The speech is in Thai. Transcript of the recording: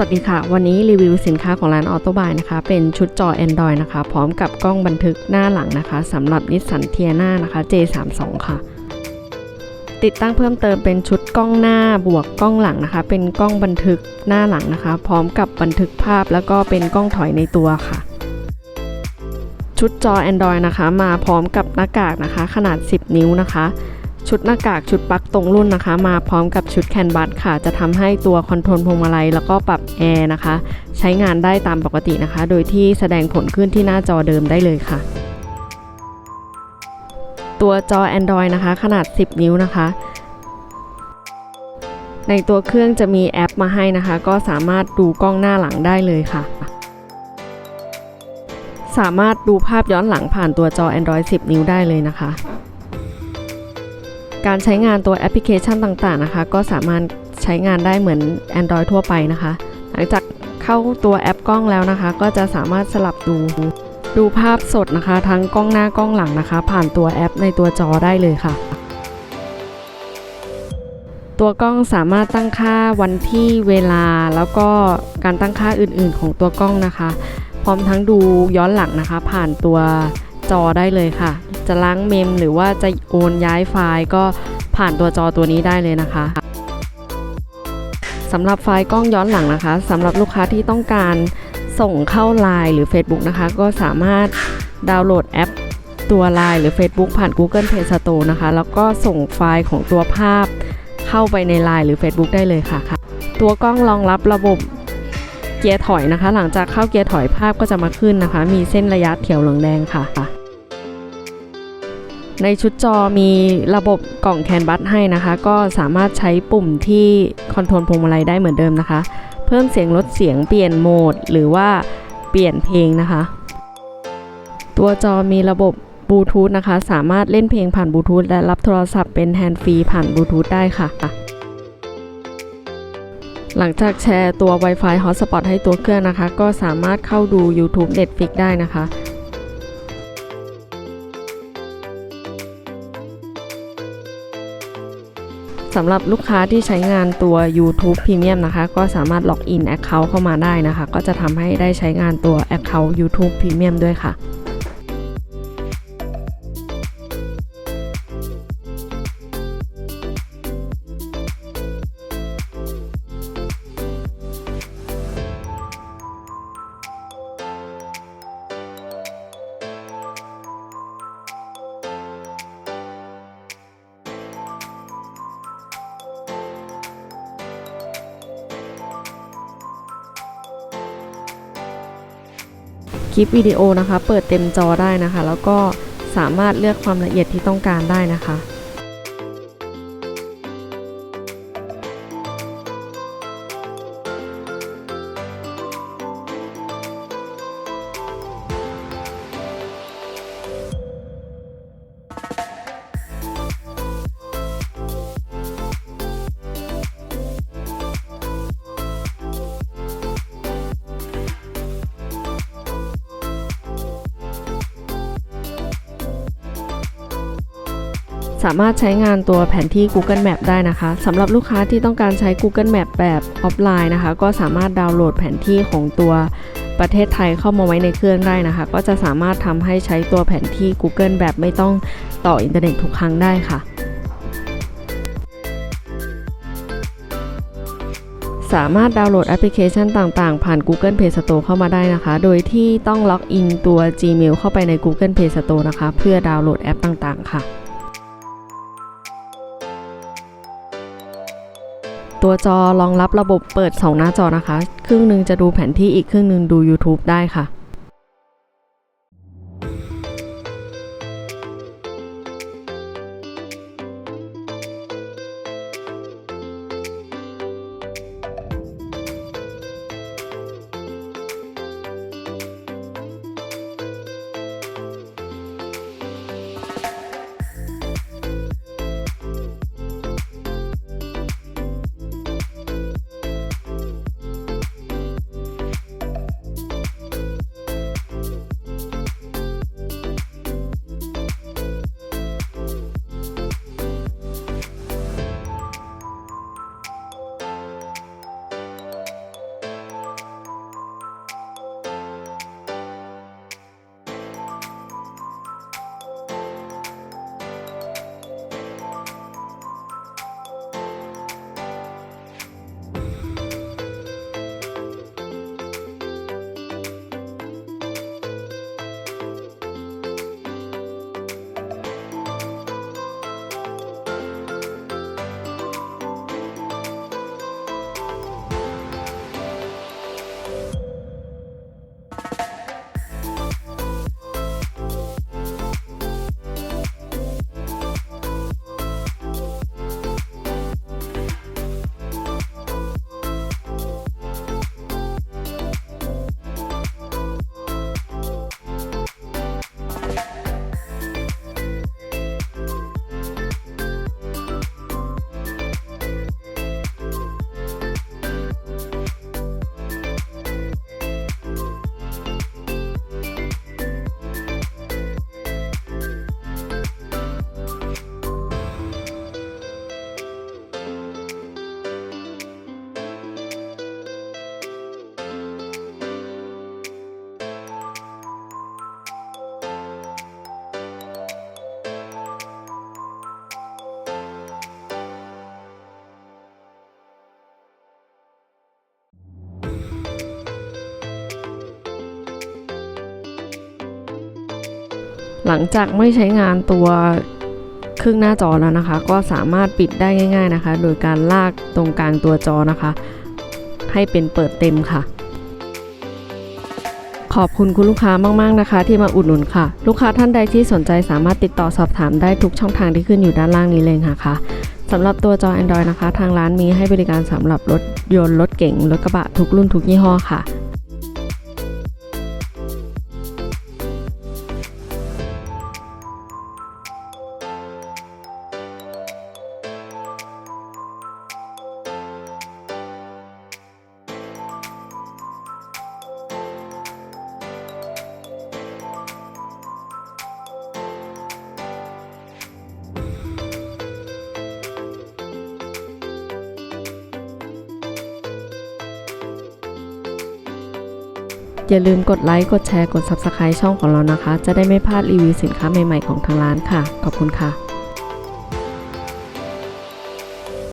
วัสดีค่ะ วันนี้รีวิวสินค้าของร้านออโตบายนะคะ เป็นชุดจอ Android นะคะ พร้อมกับกล้องบันทึกหน้าหลังนะคะสำหรับนิสสันเทียนานะคะ J32 ค่ะ ติดตั้งเพิ่มเติมเป็นชุดกล้องหน้าบวกกล้องหลังนะคะ เป็นกล้องบันทึกหน้าหลังนะคะ พร้อมกับบันทึกภาพแล้วก็เป็นกล้องถอยในตัวค่ะ ชุดจอ Android นะคะ มาพร้อมกับหน้ากากนะคะ ขนาด 10 นิ้วนะคะ ชุดหน้ากากชุดปลั๊กตรงรุ่นนะคะ มาพร้อมกับชุดแคนบัสค่ะ จะทำให้ตัวคอนโทรลพวงมาลัยแล้วก็ปรับแอร์นะคะ ใช้งานได้ตามปกตินะคะ โดยที่แสดงผลขึ้นที่หน้าจอเดิมได้เลยค่ะ ตัวจอ Android นะคะ ขนาด 10 นิ้วนะคะ ในตัวเครื่องจะมีแอปมาให้นะคะ ก็สามารถดูกล้องหน้าหลังได้เลยค่ะสามารถดูภาพย้อนหลังผ่านตัวจอ Android 10 นิ้วได้เลยนะคะ การใช้งานตัวแอปพลิเคชันต่างๆนะคะ ก็สามารถใช้งานได้เหมือน Android ทั่วไปนะคะ หลังจากเข้าตัวแอปกล้องแล้วนะคะ ก็จะสามารถสลับดูดูภาพสดนะคะ ทั้งกล้องหน้ากล้องหลังนะคะ ผ่านตัวแอปในตัวจอได้เลยค่ะ ตัวกล้องสามารถตั้งค่าวันที่เวลาแล้วก็การตั้งค่าอื่นๆ ของตัวกล้องนะคะ พร้อมทั้งดูย้อนหลังนะคะ ผ่านตัวจอได้เลยค่ะ จะล้างเมม หรือว่าจะโอนย้ายไฟล์ก็ผ่านตัวจอตัวนี้ได้เลยนะคะสำหรับไฟล์กล้องย้อนหลังนะคะสำหรับลูกค้าที่ต้องการส่งเข้า Line หรือ Facebook นะคะ ก็สามารถดาวน์โหลดแอปตัว Line หรือ Facebook ผ่าน Google Play Store นะคะ แล้วก็ส่งไฟล์ของตัวภาพเข้าไปใน Line หรือ Facebook ได้เลยค่ะตัวกล้องรองรับระบบเกียร์ถอยนะคะ หลังจากเข้าเกียร์ถอยภาพก็จะมาขึ้นนะคะ มีเส้นระยะเขียวเหลืองแดงค่ะ ในชุดจอมีระบบกล่องแคนบัสให้นะคะ ก็สามารถใช้ปุ่มที่คอนโทรลพวงมาลัยได้เหมือนเดิมนะคะ เพิ่มเสียงลดเสียงเปลี่ยนโหมด หรือว่าเปลี่ยนเพลงนะคะ ตัวจอมีระบบบลูทูธนะคะ สามารถเล่นเพลงผ่านบลูทูธและรับโทรศัพท์เป็นแฮนด์ฟรีผ่านบลูทูธได้ค่ะหลังจากแชร์ตัว Wi-Fi Hotspot ให้ตัวเครื่องนะคะ ก็สามารถเข้าดู YouTube Netflix ได้นะคะ สำหรับลูกค้าที่ใช้งานตัว YouTube Premium นะคะ ก็สามารถล็อกอิน Account เข้ามาได้นะคะ ก็จะทำให้ได้ใช้งานตัว Account YouTube Premium ด้วยค่ะ ลิปวิดีโอนะคะ เปิดเต็มจอได้นะคะ แล้วก็สามารถเลือกความละเอียดที่ต้องการได้นะคะ สามารถใช้งานตัวแผนที่ Google Map ได้นะคะสำหรับลูกค้าที่ต้องการใช้ Google Map แบบออฟไลน์นะคะ ก็สามารถดาวน์โหลดแผนที่ของตัวประเทศไทยเข้ามาไว้ในเครื่องได้นะคะ ก็จะสามารถทำให้ใช้ตัวแผนที่ Google แบบไม่ต้องต่ออินเทอร์เน็ตทุกครั้งได้ค่ะสามารถดาวน์โหลดแอปพลิเคชันต่างๆ ผ่าน Google Play Store เข้ามาได้นะคะ โดยที่ต้องล็อกอินตัว Gmail เข้าไปใน Google Play Store นะคะ เพื่อดาวน์โหลดแอปต่างๆ ค่ะ ตัวจอรองรับระบบเปิด 2 หน้าจอนะคะ ครึ่งหนึ่งจะดูแผนที่อีกครึ่งหนึ่งดู YouTube ได้ค่ะ หลังจากไม่ใช้งานตัวครึ่งหน้าจอแล้วนะคะ ก็สามารถปิดได้ง่าย ๆนะคะ โดยการลากตรงกลางตัวจอนะคะ ให้เป็นเปิดเต็มค่ะ ขอบคุณคุณลูกค้ามากๆนะคะ ที่มาอุดหนุนค่ะ ลูกค้าท่านใดที่สนใจสามารถติดต่อสอบถามได้ทุกช่องทางที่ขึ้นอยู่ด้านล่างนี้เลยค่ะสำหรับตัวจอ Android นะคะ ทางร้านมีให้บริการสำหรับรถยนต์รถเก๋งรถกระบะทุกรุ่นทุกยี่ห้อค่ะ อย่าลืมกดไลค์ กดแชร์ กด Subscribe ช่องของเรานะคะ จะได้ไม่พลาดรีวิวสินค้าใหม่ๆของทางร้านค่ะ ขอบคุณค่ะ